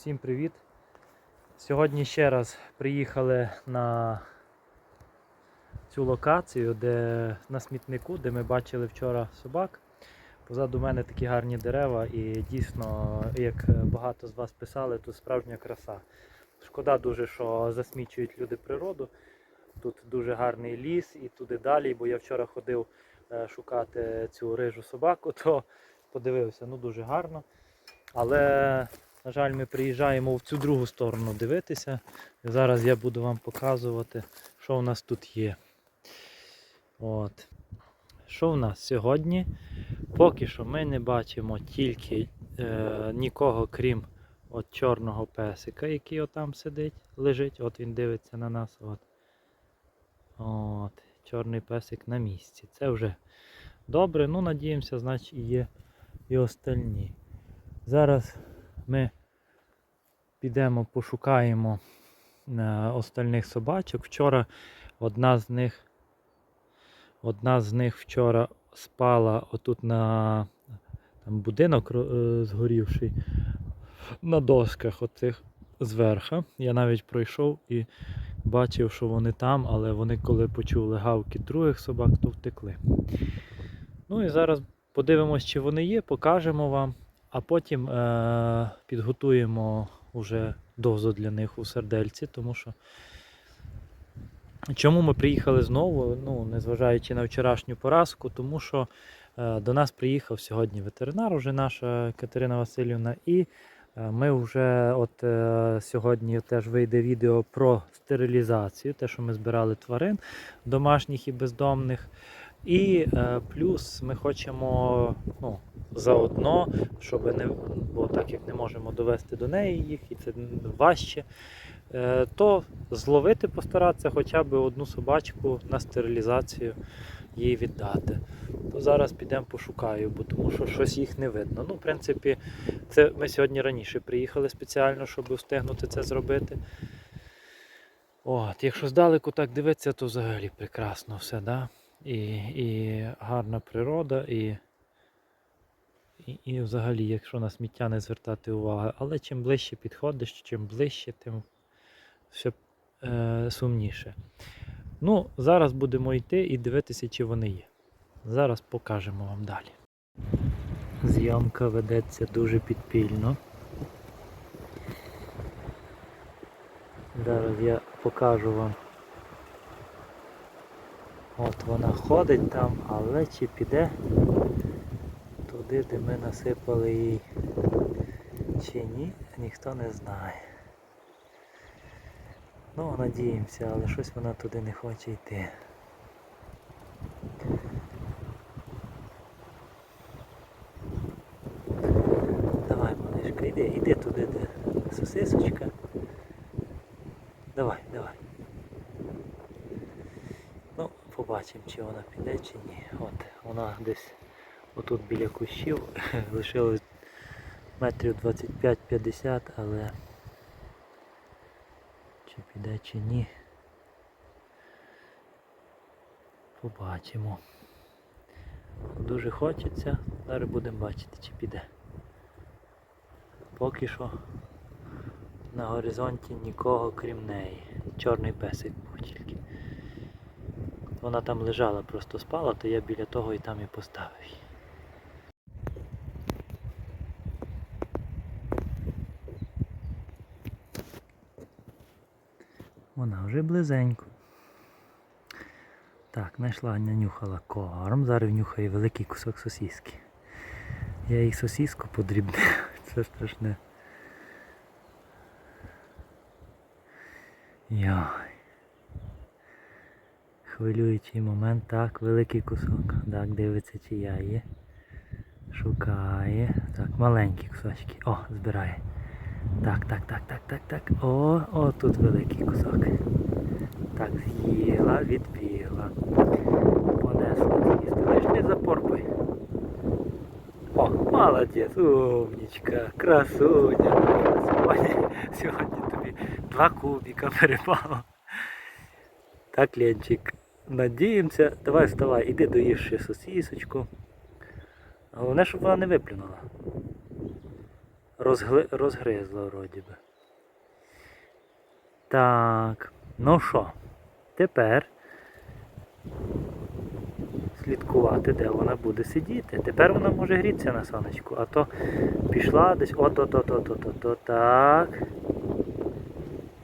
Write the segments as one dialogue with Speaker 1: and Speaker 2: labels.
Speaker 1: Всім привіт! Сьогодні ще раз приїхали на цю локацію, де на смітнику, де ми бачили вчора собак. Позаду мене такі гарні дерева і дійсно, як багато з вас писали, тут справжня краса. Шкода дуже, що засмічують люди природу. Тут дуже гарний ліс і туди далі, бо я вчора ходив е, шукати цю рижу собаку, то подивився, ну дуже гарно. Але на жаль, ми приїжджаємо в цю другу сторону дивитися. Зараз я буду вам показувати, що у нас тут є. От. Що в нас сьогодні? Поки що ми не бачимо тільки е, нікого, крім от чорного песика, який отам сидить, лежить. От він дивиться на нас. От. От. Чорний песик на місці. Це вже добре. Ну, надіємося, значить є і остальні. Зараз ми підемо пошукаємо е, остальних собачок. Вчора одна з них одна з них вчора спала отут на там будинок е, згорівший на досках оцих зверха. Я навіть пройшов і бачив, що вони там, але вони коли почули гавки других собак, то втекли. Ну і зараз подивимось, чи вони є, покажемо вам, а потім е- підготуємо уже дозу для них у сердельці, тому що чому ми приїхали знову, ну, незважаючи на вчорашню поразку, тому що е, до нас приїхав сьогодні ветеринар, уже наша Катерина Васильівна, і е, ми вже от е, сьогодні теж вийде відео про стерилізацію, те, що ми збирали тварин домашніх і бездомних. І е, плюс ми хочемо ну, заодно, щоб не, бо так як не можемо довести до неї їх, і це важче, е, то зловити постаратися хоча б одну собачку на стерилізацію їй віддати. То зараз підемо пошукаю, бо тому що щось їх не видно. Ну, в принципі, це ми сьогодні раніше приїхали спеціально, щоб встигнути це зробити. От, якщо здалеку так дивитися, то взагалі прекрасно все, да? І, і гарна природа, і, і, і взагалі, якщо на сміття не звертати уваги. Але чим ближче підходиш, чим ближче, тим все е, сумніше. Ну, зараз будемо йти і дивитися, чи вони є. Зараз покажемо вам далі. Зйомка ведеться дуже підпільно. Зараз я покажу вам. От вона ходить там, але чи піде туди, де ми насипали її чи ні, ніхто не знає. Ну, надіємося, але щось вона туди не хоче йти. Давай, малишка, йди, йди туди, де сосисочка. Давай, давай. Ну, побачимо, чи вона піде, чи ні. От, вона десь отут біля кущів лишилось метрів 25-50, але чи піде, чи ні. Побачимо. Дуже хочеться, зараз будемо бачити, чи піде. Поки що на горизонті нікого крім неї. Чорний песик був. Вона там лежала, просто спала, то я біля того і там і поставив її. Вона вже близенько. Так, знайшла, нанюхала корм, зараз нюхає великий кусок сосіски. Я їй сосіску подрібнив, це страшне. Йой. Хвилюючий момент, так, великий кусок. Так, дивиться, чи я є. Шукає. Так, маленькі кусочки. О, збирає. Так, так, так, так, так, так. О, о, тут великий кусок. Так, з'їла, відбігла. Понесла з'їсти. Лиш не запорпай. О, молодець, умнічка, красуня. Сьогодні, сьогодні тобі два кубика перепало. Так, Ленчик, надіємося. Давай вставай, іди доїж ще сосісочку. Головне, щоб вона не виплюнула. розгли... розгризла вроді би. Так, ну що, тепер слідкувати, де вона буде сидіти. Тепер вона може грітися на сонечку, а то пішла десь от от от от от от, от так.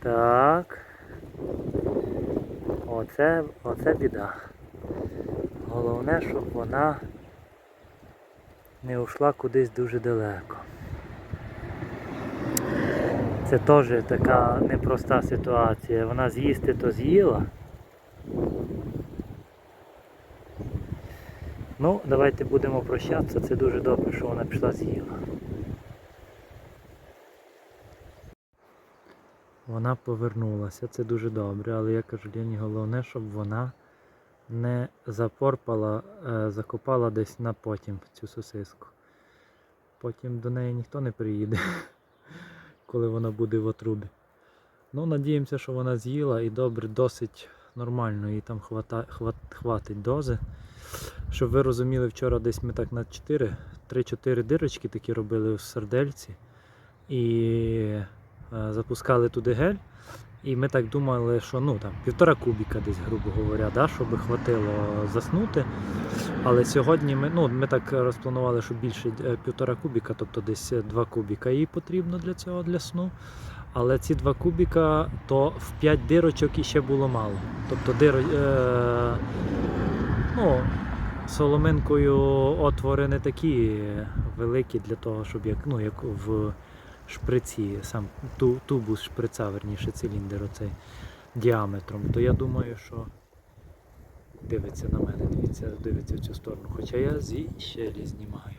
Speaker 1: Так. Оце, оце біда. Головне, щоб вона не ушла кудись дуже далеко. Це теж така непроста ситуація. Вона з'їсти то з'їла. Ну, давайте будемо прощатися. Це дуже добре, що вона пішла з'їла. Вона повернулася, це дуже добре, але я кажу, Лені, головне, щоб вона не запорпала, е, закопала десь на потім цю сосиску. Потім до неї ніхто не приїде, коли вона буде в отрубі. Ну, надіємося, що вона з'їла і добре, досить нормально, їй там хвата, хват, хватить дози. Щоб ви розуміли, вчора десь ми так на 4, 3-4 дирочки такі робили в сердельці. І запускали туди гель. І ми так думали, що ну там півтора кубіка десь, грубо говоря, да, щоб хватило заснути. Але сьогодні ми, ну, ми так розпланували, що більше е, півтора кубіка, тобто десь 2 кубіка їй потрібно для цього для сну. Але ці 2 кубіка, то в 5 дирочок іще було мало. Тобто диро, е, ну, соломинкою отвори не такі великі для того, щоб як, ну, як в шприці, сам ту, тубус шприца, верніше циліндр оцей діаметром, то я думаю, що дивиться на мене, дивиться, дивиться в цю сторону. Хоча я зі щелі знімаю.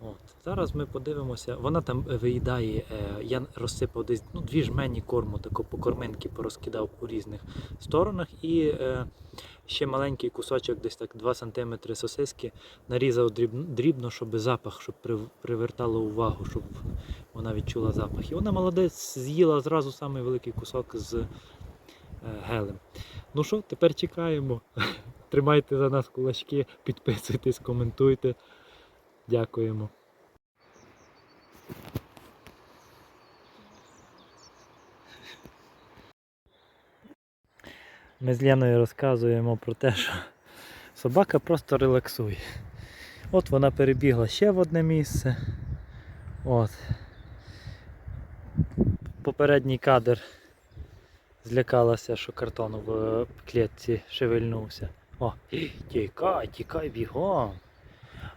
Speaker 1: От. Зараз ми подивимося, вона там виїдає, е, я розсипав десь ну, дві жмені корму, тако по корминки порозкидав у різних сторонах і е, ще маленький кусочок, десь так 2 см сосиски, нарізав дрібно, щоб запах, щоб привертало увагу, щоб вона відчула запах. І вона молодець з'їла зразу самий великий кусок з е, гелем. Ну що, тепер чекаємо. Тримайте за нас кулачки, підписуйтесь, коментуйте. Дякуємо. Ми з Леною розказуємо про те, що собака просто релаксує. От вона перебігла ще в одне місце. От. Попередній кадр злякалася, що картон в клітці шевельнувся. О, тікай, тікай бігом.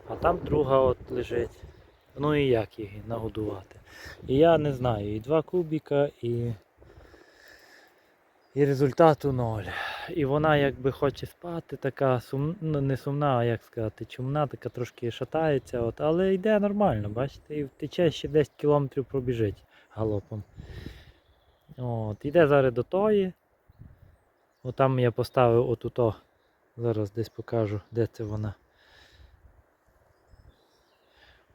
Speaker 1: А там друга от лежить. Ну і як її нагодувати. І я не знаю, і два кубіка, і, і результату ноль. І вона якби хоче спати, така сум... ну, не сумна, а як сказати, чумна, така трошки шатається, от, але йде нормально, бачите, і втече ще 10 кілометрів пробіжить галопом. От, Іде зараз до тої. Отам я поставив отуто. Зараз десь покажу, де це вона.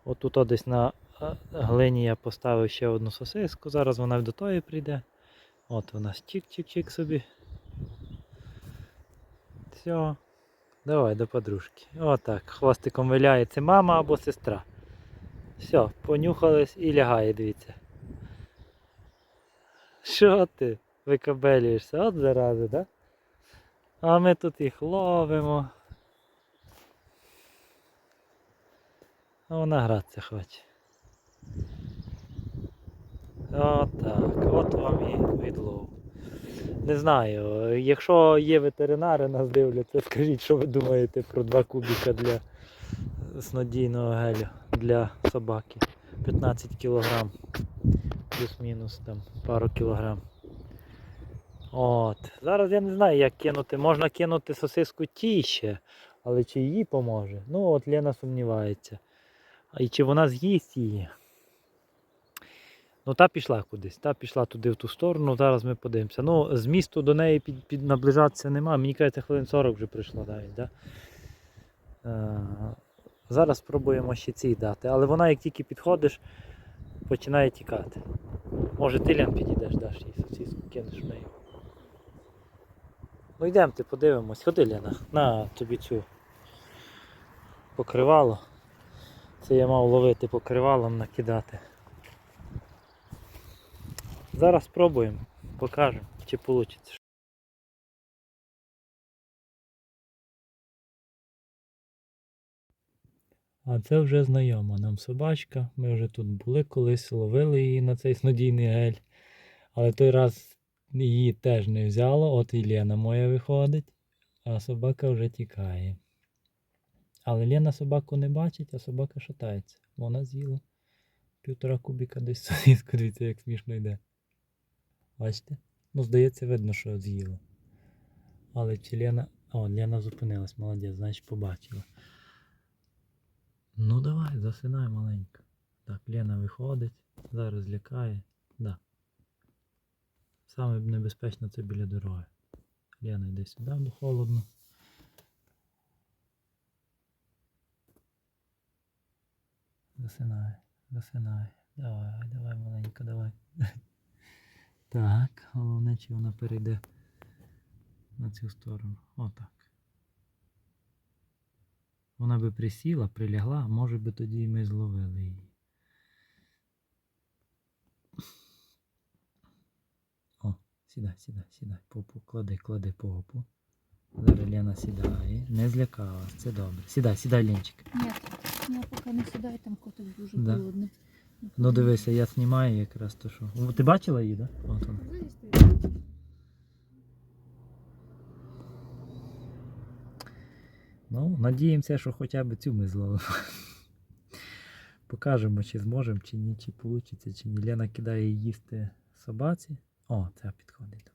Speaker 1: Отут десь на е, глині я поставив ще одну сосиску, зараз вона до тої прийде. От вона чик-чик-чик собі. Все. Давай до подружки. Отак. Хвостиком виляється мама або сестра. Все, понюхались і лягає, дивіться. Що ти викабелюєшся? От зарази, да? А ми тут їх ловимо. А вона гратися хоче. Отак, от вам і відлов. Не знаю, якщо є ветеринари, нас дивляться, скажіть, що ви думаєте про 2 кубіка для снодійного гелю для собаки. 15 кг. Плюс-мінус там пару кілограм. От. Зараз я не знаю, як кинути. Можна кинути сосиску ті ще, але чи їй поможе? Ну от Лена сумнівається. І чи вона з'їсть її? Ну, та пішла кудись, та пішла туди в ту сторону, зараз ми подивимося. Ну, з місту до неї під, під наближатися немає. Мені кажеться, хвилин 40 вже прийшло навіть. Да? Е, зараз спробуємо ще цій дати. Але вона, як тільки підходиш, починає тікати. Може ти Лен, підійдеш, даш їй сосиску, кинеш в неї. Ну йдемте, подивимось. Ходи, Лена, на тобі цю покривало. Це я мав ловити покривалом, накидати. Зараз спробуємо, покажемо, чи вийде. А це вже знайома нам собачка. Ми вже тут були колись, ловили її на цей снодійний гель. Але той раз її теж не взяло, от і моя виходить, а собака вже тікає. Але Лена собаку не бачить, а собака шатається. Вона з'їла півтора кубіка десь сусідку, дивіться, як смішно йде. Бачите? Ну, здається, видно, що з'їла. Але чи Лена. О, Лена зупинилась, молодець, значить побачила. Ну давай, засинай маленько. Так, Лена виходить, зараз лякає. Да. Саме небезпечно це біля дороги. Лена йде сюди, бо холодно. Засинай, засинай. Давай, давай, маленько, давай. Так, головне, чи вона перейде на цю сторону. Отак. Вона би присіла, прилягла, а може би тоді ми зловили її. О, сідай, сідай, сідай. Попу, клади, клади попу. Зараз Лена сідає. Не злякалась, це добре. Сідай, сідай, Ленчик.
Speaker 2: Ні, я поки не сідаю, там котик дуже
Speaker 1: Да.
Speaker 2: холодний.
Speaker 1: Ну дивися, я знімаю якраз то що. О, Ти бачила її, так? Да? От вона. Ну, надіємося, що хоча б цю ми зловимо. Покажемо, чи зможемо, чи ні, чи вийде, чи ні. Лена кидає їсти собаці. О, це підходить.